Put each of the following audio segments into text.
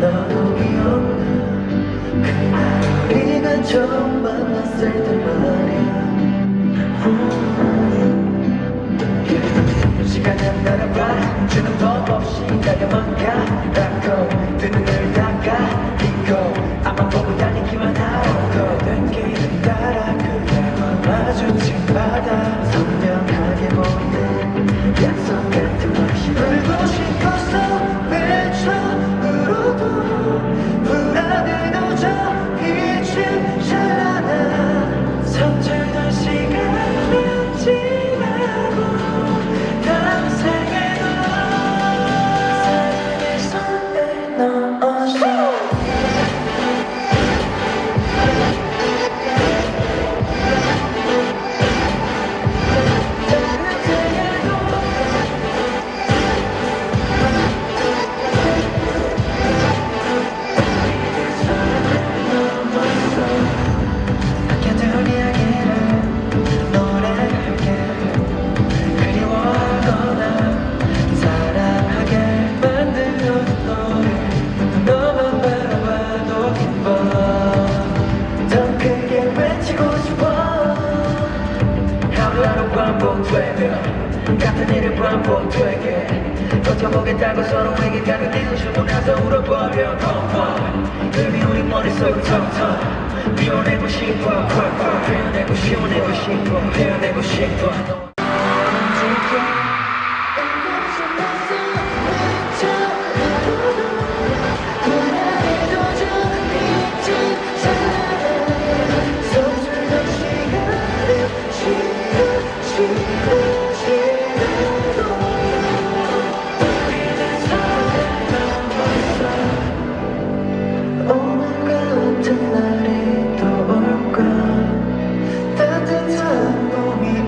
너도 기억나 그날 우리가 처음 만났을 때 말이야 시간은 날아가 주는 법 없이 달려만 가라고 두 눈을 닦아 잊고 아마 보고 다니기만 하고 길을 따라 그대와 마주친 바다 선명하게 보이는 약속 같은 맛이 울고 싶었어 같은 일을 반복되게 버텨보겠다고 서로에게 가격대고 주고 나서 울어버려. 그리 우리 머릿속을 텅텅 비워내고 싶어. 콱콱 표현내고 시원내고 싶어. 표현내고 싶어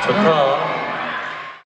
좋다.